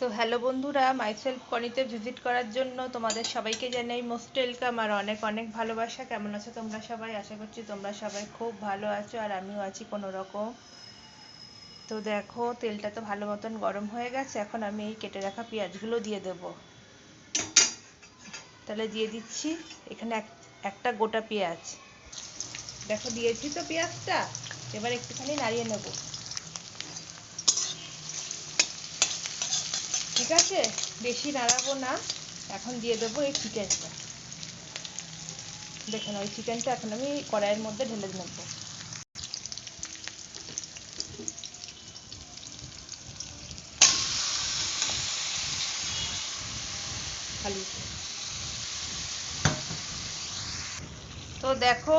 তো হ্যালো বন্ধুরা myself কনিতে visit করার জন্য তোমাদের সবাইকে জানাই মোস্ট ওয়েলকাম আর অনেক অনেক ভালোবাসা। কেমন আছো তোমরা সবাই? আশা করছি তোমরা সবাই খুব ভালো আছো আর আমিও আছি কোনো রকম। তো দেখো, তেলটা তো ভালো মতন গরম হয়ে গেছে, এখন আমি এই কেটে রাখা পেঁয়াজগুলো দিয়ে দেব। তাহলে দিয়ে দিচ্ছি এখানে এক, একটা গোটা পেঁয়াজ। দেখো দিয়েছি তো পেঁয়াজটা, এবার একটুখানি নাড়িয়ে নেব। ঠিক আছে? বেশি নাড়াবো না। এখন দিয়ে দেবো এই চিকেনটা। দেখুন, ওই চিকেনটা এখন আমি কড়াইয়ের মধ্যে ঢেলে নেব তো দেখো,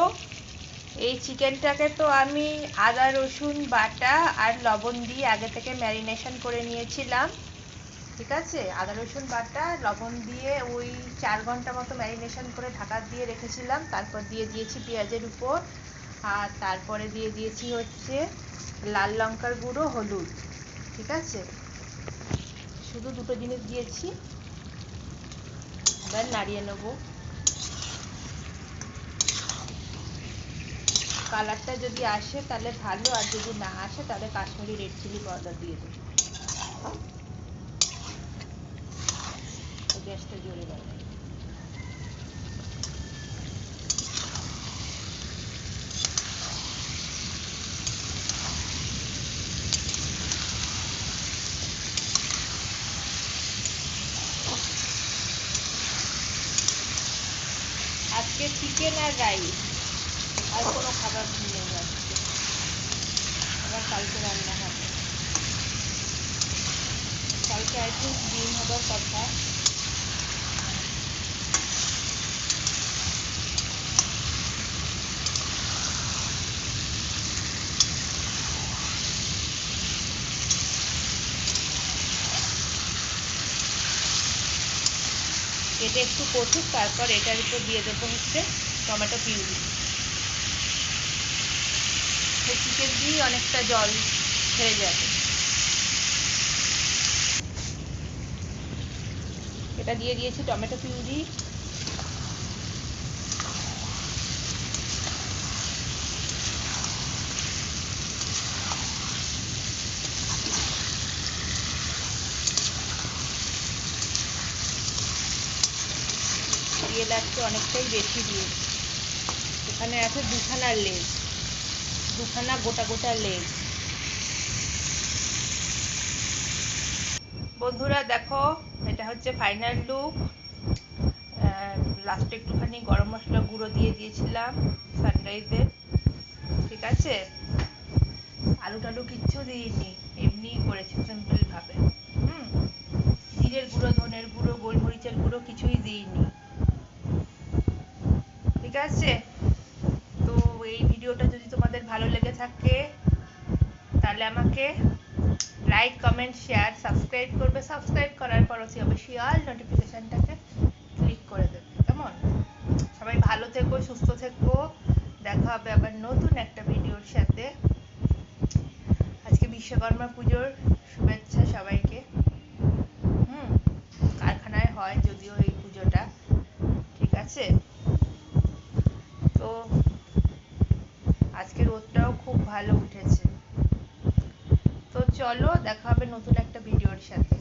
এই চিকেনটাকে তো আমি আদা, রসুন, বাটা আর লবণ দিয়ে আগে থেকে ম্যারিনেশন করে নিয়েছিলাম। ঠিক আছে? আদা, রসুন বাটা, লবণ দিয়ে ওই চার ঘণ্টা মতো ম্যারিনেশন করে ঢাকা দিয়ে রেখেছিলাম। তারপর দিয়ে দিয়েছি পেঁয়াজের উপর। আর তারপরে দিয়ে দিয়েছি হচ্ছে লাল লঙ্কার গুঁড়ো, হলুদ। ঠিক আছে? শুধু দুটো জিনিস দিয়েছি। এবার নাড়িয়ে নেব। কালারটা যদি আসে তাহলে ভালো, আর যদি না আসে তাহলে কাশ্মীরি রেড চিলি পাউডার দিয়ে দেবো। গ্যাসটা জ্বলে গেল আজকে চিকেন আর রাইস আর কোনো খাবার নেই আজকে। আবার কালকে রান্না হবে। কালকে আই থিঙ্ক ডিম হবার কথা। এটা একটু কষুক তারপর এটার উপর দিয়ে দেবো হচ্ছে টমেটো পিউরি। চিকেন দিয়েই অনেকটা জল হয়ে যাবে। এটা দিয়ে দিয়েছি টমেটো পিউরি। দিয়ে লাগছে অনেকটাই বেশি দিয়ে। এখানে আছে দুখানা লেগ দুখানা গোটা গোটা লেগ বন্ধুরা দেখো, এটা হচ্ছে ফাইনাল লুক লাস্টে একটুখানি গরম মশলা গুঁড়ো দিয়ে দিয়েছিলাম সানরাইজের ঠিক আছে? আলু টালু কিচ্ছু দিইনি, এমনিই করেছি সিম্পল ভাবে। হুম? জিরের গুঁড়ো, ধনের গুঁড়ো, গোলমরিচের গুঁড়ো কিছুই দিইনি। আছে? তো এই ভিডিওটা যদি তোমাদের ভালো লেগে থাকে, তাহলে আমাকে লাইক কমেন্ট শেয়ার সাবস্ক্রাইব করবে। সাবস্ক্রাইব করার পর অতি অবশ্যই অল নোটিফিকেশনটাকে ক্লিক করে দেবে। কেমন? সবাই ভালো থেকো, সুস্থ থেকো। দেখা হবে আবার নতুন একটা ভিডিওর সাথে। আজকে বিশ্বকর্মা পুজোর শুভেচ্ছা সবাইকে হুম কারখানায় হয় যদিও এই পুজোটা ঠিক আছে তো আজকে রোদটাও খুব ভালো উঠেছে। তো চলো দেখা হবে নতুন একটা ভিডিওর সাথে।